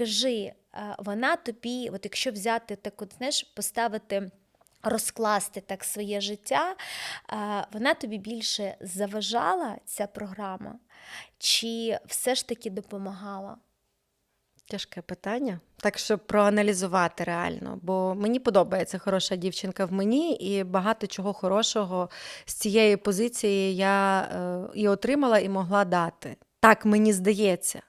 скажи, е, вона тобі, от якщо взяти так, от знаєш, поставити. Розкласти так своє життя, е, вона тобі більше заважала ця програма, чи все ж таки допомагала? Тяжке питання. Так що проаналізувати реально, бо мені подобається хороша дівчинка в мені, і багато чого хорошого з цієї позиції я е, і отримала, і могла дати. Так мені здається.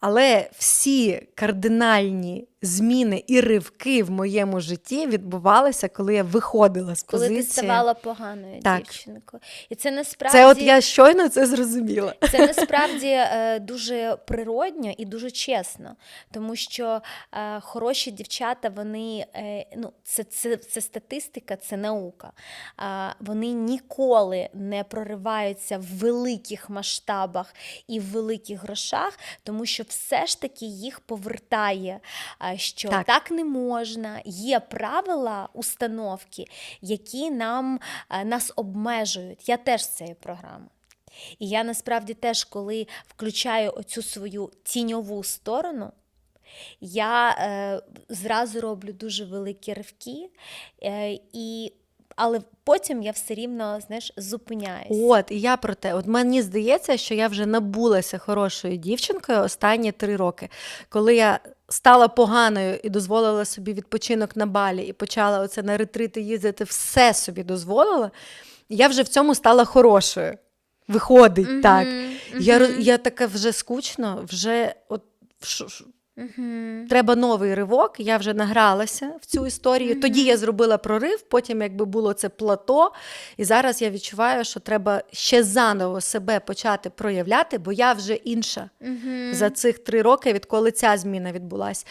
Але всі кардинальні зміни і ривки в моєму житті відбувалися, коли я виходила з Коли позиції. ти ставала поганою Так. дівчинкою. І це насправді Це от я щойно це зрозуміла. Це насправді е, дуже природньо і дуже чесно, тому що е, хороші дівчата, вони е, ну, це, це, це статистика, це наука. Вони ніколи не прориваються в великих масштабах і в великих грошах, тому що все ж таки їх повертає, що Так. так не можна. Є правила установки, які нам, е, нас обмежують. Я теж з цієї програми. І я насправді теж, коли включаю оцю свою тіньову сторону, я е, зразу роблю дуже великі ривки, е, і, але потім я все рівно знаєш, зупиняюсь. От, і я про те. От мені здається, що я вже набулася хорошою дівчинкою останні три роки. Коли я стала поганою і дозволила собі відпочинок на балі, і почала оце на ретрити їздити, все собі дозволила, я вже в цьому стала хорошою. Виходить так. Я, роз- я така вже скучно, вже от. Угу. Треба новий ривок. Я вже награлася в цю історію. Тоді я зробила прорив, потім якби було це плато. І зараз я відчуваю, що треба ще заново себе почати проявляти, бо я вже інша Угу. за цих три роки, відколи ця зміна відбулася.